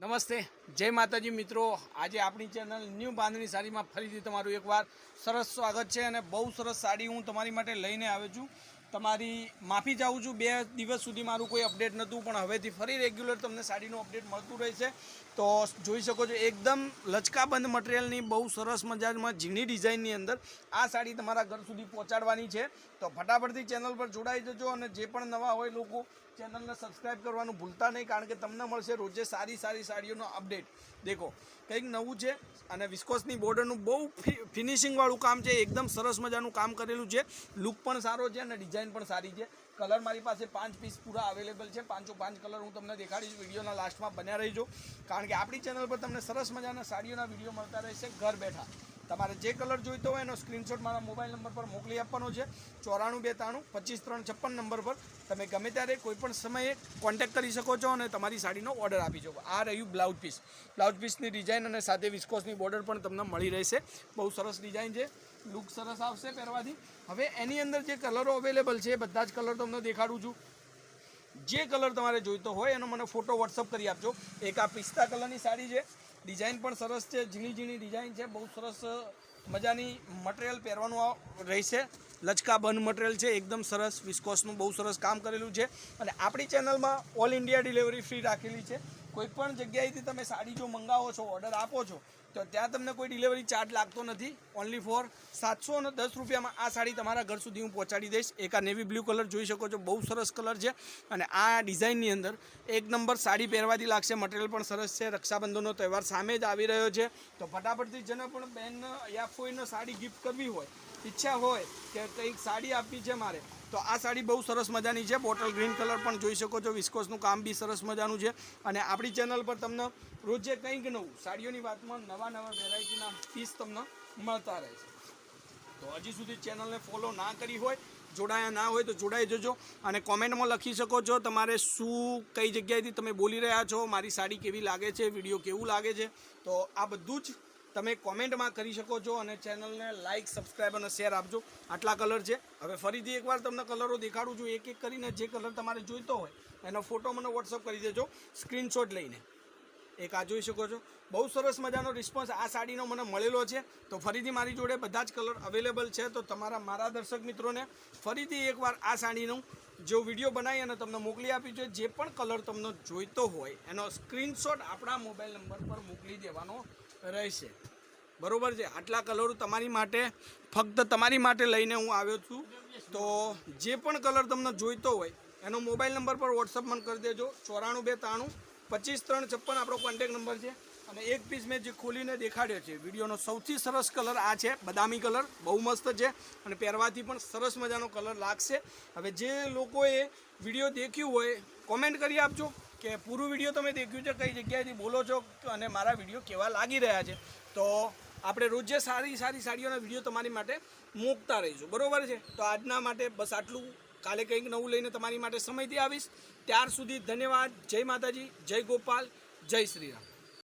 નમસ્તે. જય માતાજી મિત્રો. આજે આપણી ચેનલ ન્યૂ બાંધણી સાડીમાં ફરીથી તમારું એકવાર સરસ સ્વાગત છે અને બહુ સરસ સાડી હું તમારી માટે લઈને આવ્યો છું. તમારી માફી ચાહું છું. બે દિવસ સુધી મારું કોઈ અપડેટ નહોતું, પણ હવેથી ફરી રેગ્યુલર તમને સાડીનું અપડેટ મળતું રહેશે. તો જોઈ શકો છો, એકદમ લચકાબંધ મટીરિયલની, બહુ સરસ મજામાં ઝીણી ડિઝાઇનની અંદર આ સાડી તમારા ઘર સુધી પહોંચાડવાની છે. તો ફટાફટથી ચેનલ પર જોડાઈ જજો અને જે પણ નવા હોય લોકો, ચેનલને સબસ્ક્રાઈબ કરવાનું ભૂલતા નહીં, કારણ કે તમને મળશે રોજે સારી સારી સાડીઓનો અપડેટ. દેખો, કંઈક નવું છે અને વિસ્કોસની બોર્ડરનું બહુ ફિનિશિંગવાળું કામ છે, એકદમ સરસ મજાનું કામ કરેલું છે. લુક પણ સારો છે અને ડિઝાઇન પણ સારી છે. કલર મારી પાસે પાંચ પીસ પૂરા અવેલેબલ છે. પાંચો પાંચ કલર હું તમને દેખાડીશ વિડીયોના લાસ્ટમાં બન્યા રહીજો. કારણ કે આપણી ચેનલ પર તમને સરસ મજાના સાડીઓના વીડિયો મળતા રહેશે ઘર બેઠા. તમારે જે કલર જોઈતો હોય એનો સ્ક્રીનશોટ મારા મોબાઈલ નંબર પર મોકલી આપવાનો છે. ચોરાણું બે ત્રાણું પચીસ ત્રણ છપ્પન નંબર પર. તમે ગમે ત્યારે કોઈપણ સમયે કોન્ટેક્ટ કરી શકો છો અને તમારી સાડીનો ઓર્ડર આપી શકો. આ રહ્યું બ્લાઉઝ પીસ બ્લાઉઝ પીસની ડિઝાઇન અને સાથે વિસ્કોસની બોર્ડર પણ તમને મળી રહેશે. બહુ સરસ ડિઝાઇન છે. લુક સરસ આવશે પહેરવાથી. હવે એની અંદર જે કલરો અવેલેબલ છે બધા જ કલર તમને દેખાડું છું. જે કલર તમારે જોઈતો હોય એનો મને ફોટો વોટ્સઅપ કરી આપજો. એક આ પિસ્તા કલરની સાડી છે. ડિઝાઇન પણ સરસ છે, ઝીણી ઝીણી ડિઝાઇન છે. બહુ સરસ મજાની મટીરિયલ પહેરવાનું આ રહેશે. લચકા બંધ મટીરિયલ છે, એકદમ સરસ વિસ્કોસનું બહુ સરસ કામ કરેલું છે. અને આપણી ચેનલમાં ઓલ ઇન્ડિયા ડિલિવરી ફ્રી રાખેલી છે. કોઈ પણ જગ્યાએથી તમે સાડી જો મંગાવો છો ઓર્ડર આપો છો, તો ત્યાં તમને કોઈ ડિલિવરી ચાર્જ લાગતો નથી. ઓનલી ફોર સાતસો અને દસ રૂપિયામાં આ સાડી તમારા ઘર સુધી હું પહોંચાડી દઈશ. એક આ નેવી બ્લુ કલર જોઈ શકો છો, બહુ સરસ કલર છે. અને આ ડિઝાઇનની અંદર એક નંબર સાડી પહેરવાથી લાગશે મટીરિયલ પણ સરસ છે, રક્ષાબંધનનો તહેવાર સામે જ આવી રહ્યો છે. તો ફટાફટથી જેને પણ બેન યા કોઈને સાડી ગિફ્ટ કરવી હોય ઈચ્છા હોય કે કંઈક સાડી આપવી છે મારે, તો આ સાડી બહુ સરસ મજાની છે. બોટલ ગ્રીન કલર પણ જોઈ શકો છો. વિસ્કોસનું કામ બી સરસ મજાનું છે. અને આપણી ચેનલ પર તમને રોજે કંઈક નવું, સાડીઓની વાતમાં નવા નવા વેરાયટીના પીસ તમને મળતા રહે છે. તો હજી સુધી ચેનલને ફોલો ના કરી હોય, જોડાયા ના હોય તો જોડાઈ જજો અને કોમેન્ટમાં લખી શકો છો તમારે શું, કઈ જગ્યાએથી તમે બોલી રહ્યા છો, મારી સાડી કેવી લાગે છે, વીડિયો કેવું લાગે છે. તો આ બધું જ તમે કોમેન્ટમાં કરી શકો છો અને ચેનલને લાઇક સબસ્ક્રાઈબ અને શેર આપજો. આટલા કલર છે. હવે ફરીથી એકવાર તમને કલરો દેખાડું છું. એક એક કરીને જે કલર તમારે જોઈતો હોય, એનો ફોટો મને વોટ્સઅપ કરી દેજો. સ્ક્રીનશોટ લઈને. એક આ જોઈ શકો છો. બહુ સરસ મજાનો રિસ્પોન્સ આ સાડીનો મને મળેલો છે. તો ફરીથી મારી જોડે બધા જ કલર અવેલેબલ છે. તો તમારા, મારા દર્શક મિત્રોને ફરીથી એકવાર આ સાડીનું જો વીડિયો બનાવી અને તમને મોકલી આપી છે, જે પણ કલર તમને જોઈતો હોય, એનો સ્ક્રીનશોટ આપણા મોબાઈલ નંબર પર મોકલી દેવાનો રહેશે. બરોબર છે? આટલા કલરો તમારી માટે, ફક્ત તમારી માટે લઈને હું આવ્યો છું. તો જે પણ કલર તમને જોઈતો હોય, એનો મોબાઈલ નંબર પર વોટ્સઅપ મને કરી દેજો. ચોરાણું બે ત્રાણું પચીસ ત્રણ છપ્પન આપણો કોન્ટેક નંબર છે. અને એક પીસ મેં જે ખોલીને દેખાડ્યો છે, વિડીયોનો સૌથી સરસ કલર આ છે, બદામી કલર, બહુ મસ્ત છે અને પહેરવાથી પણ સરસ મજાનો કલર લાગશે. હવે જે લોકોએ વીડિયો દેખ્યું હોય કોમેન્ટ કરી આપજો. કે પૂરું વીડિયો તમે દેખ્યું છે, કઈ જગ્યાએથી બોલો છો અને મારા વીડિયો કેવા લાગી રહ્યા છે. તો આપણે રોજે સારી સારી સાડીઓના વીડિયો તમારી માટે મૂકતા રહીશું. બરાબર છે? તો આજના માટે બસ આટલું. કાલે કંઈક નવું લઈને તમારી માટે સમયથી આવીશ. ત્યાર સુધી ધન્યવાદ. જય માતાજી. જય ગોપાલ. જય શ્રીરામ